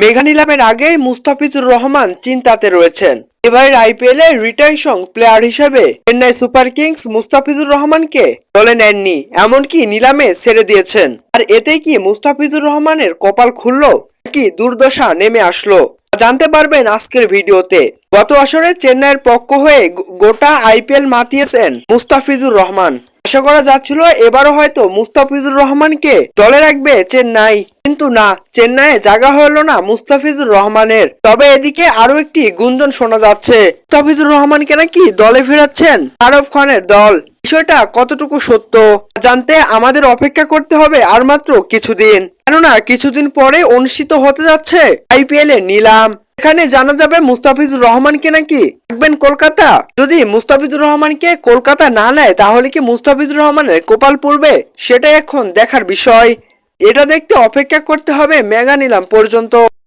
মেঘা নিলামের আগেই মুস্তাফিজুর রহমান চিন্তাতে রয়েছেন। এবারের আইপিএল এ রিটার্ন প্লেয়ার হিসেবে চেন্নাই সুপার কিংস মুস্তাফিজুর রহমানকে দলে নেননি, এমনকি নিলামে ছেড়ে দিয়েছেন। আর এতেই কি মুস্তাফিজুর রহমানের কপাল খুললো কি দুর্দশা নেমে আসলো? জানতে পারবেন আজকের ভিডিওতে। গত আসরে চেন্নাইয়ের পক্ষ হয়ে গোটা আইপিএল মাতিয়েছেন মুস্তাফিজুর রহমান। আশা করা যাচ্ছিল এবারও হয়তো মুস্তাফিজুর রহমানকে দলে রাখবে চেন্নাই। কিন্তু না, চেন্নাইয়ে জায়গা হলো না মুস্তাফিজুর রহমানের। তবে এদিকে আরও একটি গুঞ্জন শোনা যাচ্ছে। মুস্তাফিজুর রহমানকে নাকি দলে ফেরাচ্ছেন আরব খানের দল। বিষয়টা কতটুকু সত্য, জানতে আমাদের অপেক্ষা করতে হবে আর মাত্র কিছুদিন। কেননা কিছুদিন পরে অনুষ্ঠিত হতে যাচ্ছে আইপিএল এ নিলাম। এখানে জানা যাবে মুস্তাফিজুর রহমানকে নাকি থাকবেন কলকাতা। যদি মুস্তাফিজুর রহমানকে কলকাতা না নেয়, তাহলে কি মুস্তাফিজুর রহমানের কপাল পড়বে? সেটা এখন দেখার বিষয়। এটা দেখতে অপেক্ষা করতে হবে মেগা নিলাম পর্যন্ত।